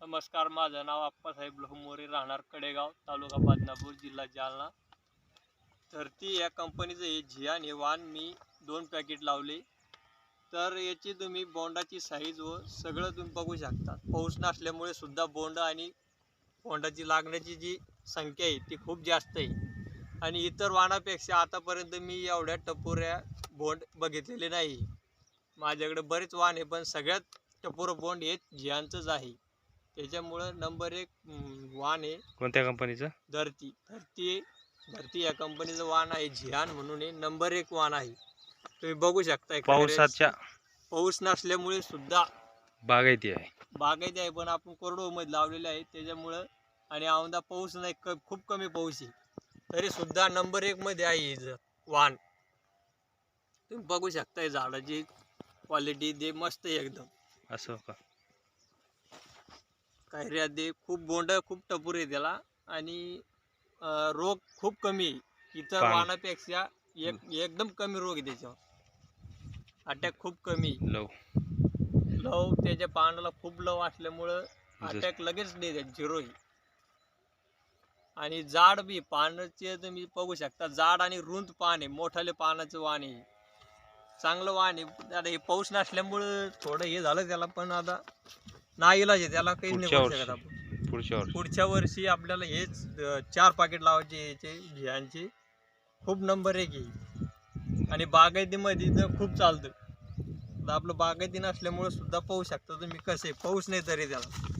नमस्कार माझं नाव आप्पासाहेब लोहमोरे राहणार कडेगाव तालुका बदनापूर जिल्हा जालना. तर ती या कंपनीचं हे झियान हे वाण मी दोन पॅकेट लावले. तर याची तुम्ही बोंडाची साईज व सगळं तुम्ही बघू शकता. पाऊस नसल्यामुळे सुद्धा बोंड आणि बोंडाची लागण्याची जी संख्या आहे ती खूप जास्त आहे. आणि इतर वाणापेक्षा आतापर्यंत मी एवढ्या टपोऱ्या बोंड बघितलेले नाही. माझ्याकडे बरेच वाण आहे पण सगळ्यात टपोरं बोंड हे झियांचंच आहे. त्याच्यामुळं नंबर एक वाण आहे. कोणत्या कंपनीचं धरती. धरती धरती या कंपनीचं वाण आहे. झियान म्हणून हे नंबर एक वाण आहे. तुम्ही बघू शकता पावसाच्या पाऊस नसल्यामुळे सुद्धा बागायती आहे. बागायती आहे पण आपण कोरडोमध्ये लावलेले आहे. त्याच्यामुळं आणि औंदा पाऊस नाही क खूप कमी पाऊस आहे. तरी सुद्धा नंबर एक मध्ये आहे वाण तुम्ही बघू शकता झाडाची क्वालिटी दे मस्त आहे एकदम. असं का? कायऱ्या दे खूप बोंड खूप टपूर आहे त्याला. आणि अं, रोग खूप कमी आहे. इतर पान. वाणापेक्षा एक एकदम कमी रोग आहे त्याच्यावर. अटॅक खूप कमी आहे. लव. लव त्याच्या पानाला खूप लव असल्यामुळं अटॅक लगेच नाही झिरो आणि जाड बी पानाचे तुम्ही बघू शकता जाड आणि रुंद पान आहे मोठाले पानाचं वाण आहे. चांगलं वाण आहे. आता हे पाऊस नसल्यामुळं थोडं हे झालं त्याला पण आता नाईलाज आहे त्याला काही नाही पुढच्या करू. शकत आपण. पुढच्या वर्षी. पुढच्या वर्षी आपल्याला हेच अं, चार पाकिट लावायचे याचे झियांचे खूप नंबर एक आहे. आणि बागायतीमध्ये तर खूप चालतं आता आपलं बागायती नसल्यामुळे सुद्धा पाहू शकता तुम्ही कसे पाऊस नाही तरी त्याला.